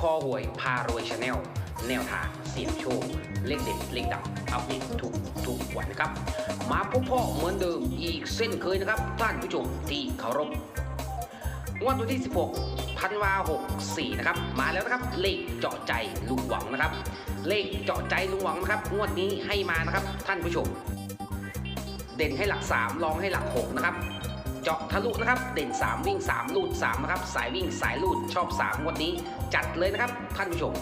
คอหวยพารวยชาแนลแนวทางเสี่ยงโชค เลขเด็ดเลขดับอัปเดตทุกทุกวันนะครับ มาพบพ่อเหมือนเดิมอีกเส้นเคยนะครับ ท่านผู้ชมที่เคารพงวดวันที่ 16ธันวา64 นะครับ มาแล้วนะครับ เลขเจาะใจลุงหวังนะครับ เลขเจาะใจลุงหวังนะครับ งวดนี้ให้มานะครับ ท่านผู้ชม เด่นให้หลัก3ลองให้หลัก 6 นะครับ เจาะทะลุนะครับ เด่น 3 วิ่ง 3 ลูด3นะครับ สายวิ่งสายลูดชอบ3งวดนี้ จัดเลยนะครับท่านผู้ชม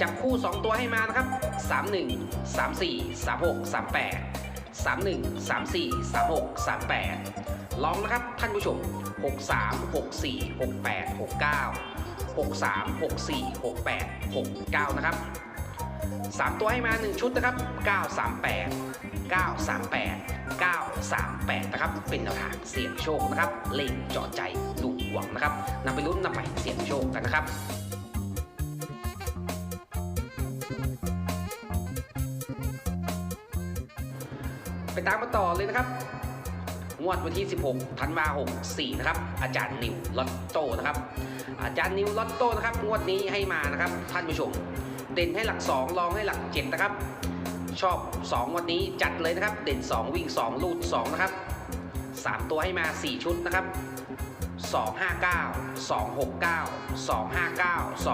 จับคู่ 2 ตัวให้มานะครับ 31 34 36 38 31 34 36 38 ลองนะครับท่านผู้ชม 63 64 68 69 63 64 68 69 นะครับ 3 ตัวให้มา 1 ชุดนะครับ 938 938 938 นะครับ เป็นแนวทางเสี่ยงโชคนะครับ เล่งจาะใจลุงหวังนะครับนำไปลุ้นนำไปเสี่ยงโชคกันนะครับไปตามมาต่อเลยนะครับ งวดวันที่ 16 ธันวาคม64 นะครับ อาจารย์นิวลอตโต้นะครับ อาจารย์นิวลอตโต้นะครับ งวดนี้ให้มานะครับ ท่านผู้ชม เด่นให้หลัก 2 รองให้หลัก 7 นะครับ ชอบ 2 วันนี้จัดเลยนะครับ เด่น 2 วิ่ง 2 ลูด 2 นะครับ 3 ตัวให้มา 4 ชุดนะครับ 259 269 259 269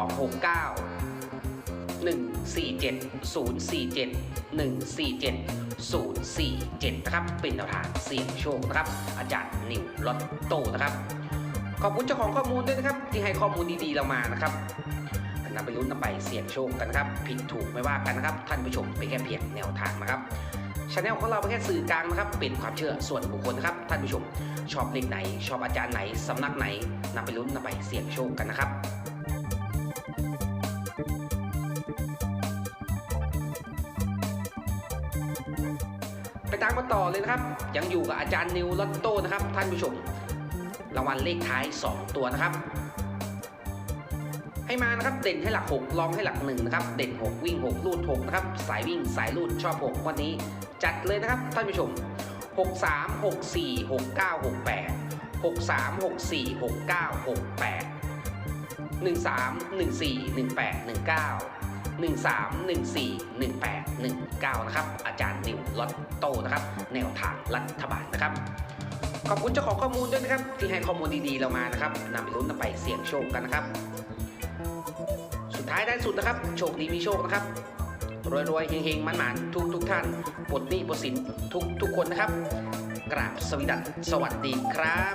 147 047 147 047 นะครับ เป็นแนวทางเสี่ยงโชคนะครับ อาจารย์นิวลอตโต้นะครับ ขอบคุณเจ้าของข้อมูลด้วยนะครับ ที่ให้ข้อมูลดีๆเรามานะครับ นำไปลุ้นนำไปเสี่ยงโชคกันนะครับ ผิดถูกไม่ว่ากันนะครับ ท่านผู้ชมเป็นแค่เพียงแนวทางนะครับช anel ของเราเป็นแค่สื่อกลางนะครับ เป็นความเชื่อส่วนบุคคลนะครับ ท่านผู้ชม ชอบเลขไหน ชอบอาจารย์ไหน สำนักไหนนำไปลุ้นนำไปเสี่ยงโชคกันนะครับไปตามมาต่อเลยนะครับ ยังอยู่กับอาจารย์นิวลอตโต้นะครับ ท่านผู้ชม รางวัลเลขท้าย 2 ตัวนะครับ ให้มานะครับเด่นให้หลัก 6 ลองให้หลัก1นะครับเด่น 6 วิ่ง 6 ลูด6นะครับสายวิ่งสายลูดชอบ 6 วันนี้ จัดเลยนะครับท่านผู้ชม 63 64 69 68 63 64 69 68 13 14 18 19 13 14 18 19 นะครับ อาจารย์นิวลอตโตนะครับ แนวทางรัฐบาลนะครับ ขอบคุณเจ้าของข้อมูลด้วยนะครับ ที่ให้ข้อมูลดีๆเรามานะครับนำไปลุ้นนำไปเสี่ยงโชคกันนะครับ ดท้ายได้สุดนะครับ โชคดีมีโชคนะครับ รวยๆเฮงๆมันหมานทุกทุกท่านปลดหนี้ปลดสินทุกทุกคนนะครับ กราบสวสดัสสวัสดีครับ